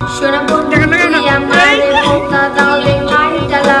সোনা বন্ধু তুই আমারে বোকা দাও রে কাইটালা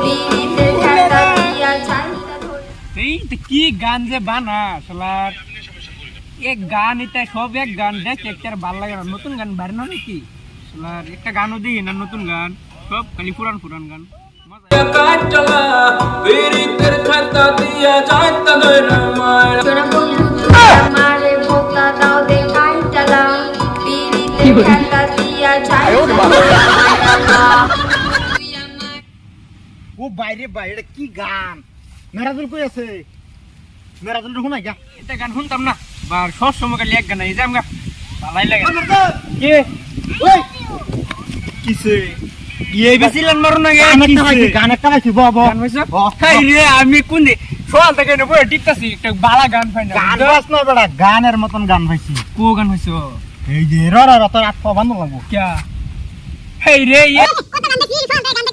পিরিতে খেতা দিয়া ছাইতা ধরে এই তো কি গান যে বানা শালার এক গান এটা সব এক গান দেখ একটা ভালো লাগে না। নতুন গান বাইরে না নাকি? শালার একটা গানও দিই না নতুন গান। সব খালি পুরান পুরান গান। খাতা দিয়া যাইতা দইরা মার ও বাইরে এটা কি গান? মেরাজুল কই আছে? মেরাজুল শুনাই গা। এটা গান শুনতাম না। বার সব সময় এক গান এই যাম গা। ভালাই লাগে। কে? ওই! কিসে? ইয়ে বেশিলান মারো না গে গান একটা পাইছি গান একটা পাইছি ব ব। গান হইছে? ব, ব। রে আমি কোন দি সোয়াল থেকে নেব টিকতাছি একটা বালা গান পাই না গান বাস না বেড়া গানের মতন গান পাইছি। কো গান হইছে? এই যে র র তোর আত্মা বান্ধ লাগবো ক্যা? হেই রে ইয়ে কি গান আলমার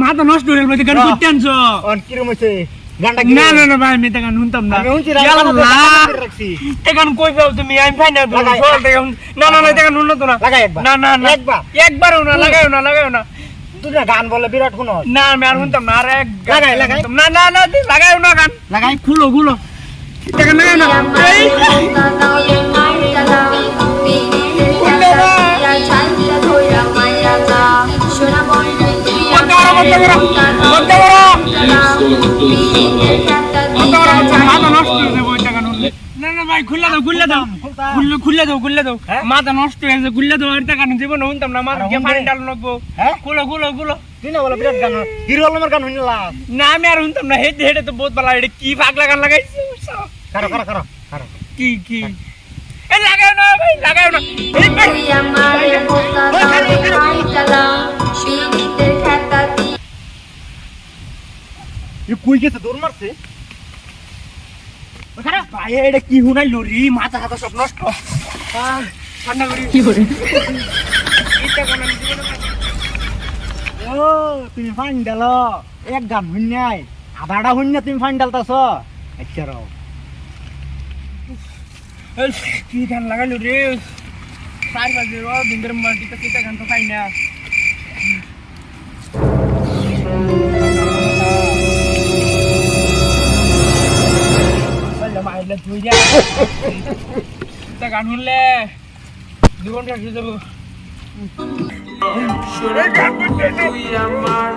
মাথা নষ্ট হয়ে গেল গান না। করতে আনছো? কিরম গানটা না না না ভাই আমি এটা গান শুনতাম না। আমি শুনছি ইয়াল্লা। রাখছি রাখছি এটা গান কই পাও তুমি? আমি ফাই না না না না এটা গান শুনতো না। লাগাই একবার। না না না। একবার? একবারও না লাগাইও না লাগাইও না। তুই না গান বলে বিরাট শুনো না আমি আর শুনতাম না আর লাগাই, লাগাই। না। না না লাগাইও না গান। লাগাই। খুলো খুলো। এটা গান লাগাই না। নষ্ট হয়ে যাবে খুললে দাও এটা গান জীবন শুনতাম না মাথা আর? পানি ডাল লাগবো? খুলো খুলো খুলো। তুই না বলে বিরাট গান হিরো আলমের গান আমি আর শুনতাম না হেঁটে হেঁটে তো বহুত ভালো এটা কি পাগলা গান লাগাইছে কারও কারও কারও কারও কি কি? লাগাও না ভাই লাগাও না। এ কই গেছে দৌড় মারছে। ওখানে এটা কি হুনাই লরি মাথা হাতা সব নষ্ট। ঠান্ডা করি কি করে। ও তুমি ফাইন ডাল এক গান শুননাই আধাটা শুন না তুমি ফাইন ডালতাছ আচ্ছা রাও। কি গান লাগাইলো রে? চার বাজে র বিন্দের মাটিতে কেটা গান তো খাই না। মাইলে ধুই যা। তা গান শুনলে জীবনটা কি যাব। আমার